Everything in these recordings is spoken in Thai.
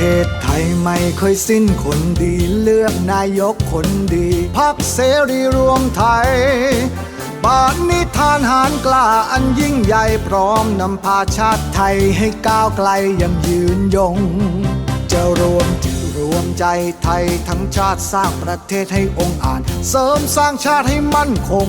ทศไทยไม่เคยสิ้นคนดีเลือกนายกคนดีพักเสรีรวมไทยปานิทานหารกล้าอันยิ่งใหญ่พร้อมนำพาชาติไทยให้ก้าวไกลยังยืนยง จะรวมจิตรวมใจไทยทั้งชาติสร้างประเทศให้องค์อาจเสริมสร้างชาติให้มั่นคง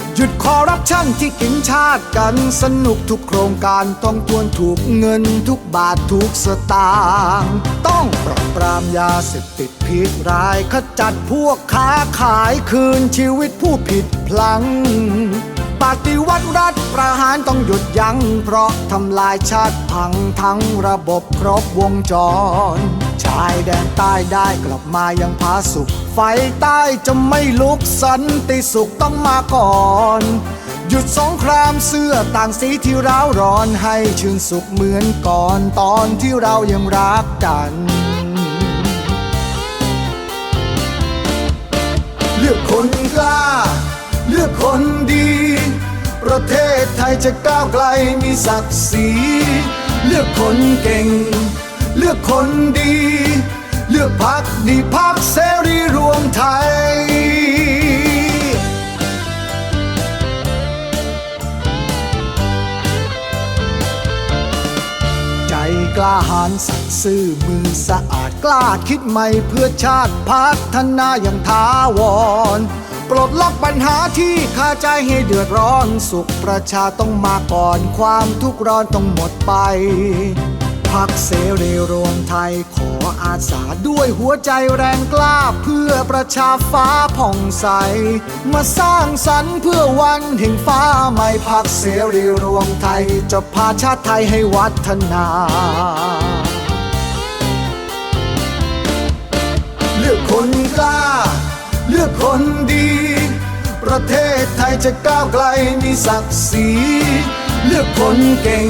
ยุดคอร์รัปชันที่กินชาติกันสนุกทุกโครงการต้องทวนถูกเงินทุกบาททุกสตางค์ต้องปราบปรามยาเสพติดพิษร้ายขจัดพวกค้าขายคืนชีวิตผู้ผิดพลังปฏิวัติรัฐประหารต้องหยุดยัง้งเพราะทำลายชาติพังทั้งระบบครบวงจร ชายแดนใต้ได้กลับมายังผาสุข ไฟใต้จะไม่ลุกสันติสุขต้องมาก่อน หยุดสงครามเสื้อต่างสีที่ร้าวร้อนให้ชื่นสุขเหมือนก่อนตอนที่เรายังรักกันเลือกคนกล้า เลือกคนดี ประเทศไทยจะก้าวไกลมีศักดิ์ศรีเลือกคนเก่ง เลือกคนดี ลือกพักดีพักเสรีรวมไทย ใจกล้าหาญสัตย์ซื่อมือสะอาดกล้าคิดใหม่เพื่อชาติพัฒนาอย่างท้าวร ปลดล็อกปัญหาที่คาใจให้เดือดร้อนสุขประชาต้องมาก่อนความทุกข์ร้อนต้องหมดไป พักเสรีรวมไทยขออาสาด้วยหัวใจแรงกล้าเพื่อประชาฟ้าผ่องใส มาสร้างสรรค์เพื่อวันแห่งฟ้าใหม่พักเสรีรวมไทยจะพาชาติไทยให้วัฒนาเลือกคนกล้า เลือกคนดี ประเทศไทยจะก้าวไกลมีศักดิ์ศรีเลือกคนเก่ง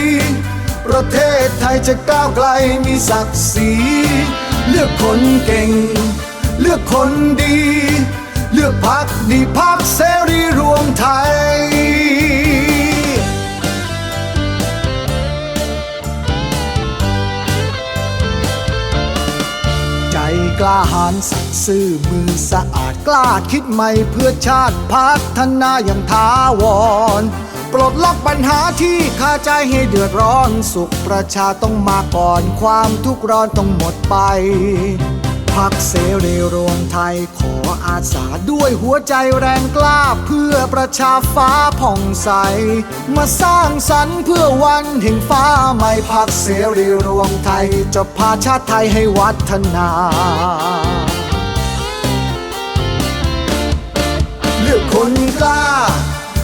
ประเทศไทยจะก้าวไกลมีศักดิ์ศรีเลือกคนเก่ง เลือกคนดี เลือกพักดีพักเสรีรวมไทยใจกล้าหาญสัตย์ซื่อมือสะอาดกล้าคิดใหม่เพื่อชาติพัฒนาอย่างท้าวร ปลดล็อกปัญหาที่คาใจให้เดือดร้อนสุขประชาต้องมาก่อนความทุกข์ร้อนต้องหมดไป พักเสรีรวมไทยขออาสาด้วยหัวใจแรงกล้าเพื่อประชาฟ้าผ่องใส มาสร้างสรรค์เพื่อวันแห่งฟ้าใหม่พักเสรีรวมไทยจะพาชาติไทยให้วัฒนาเลือกคนกล้า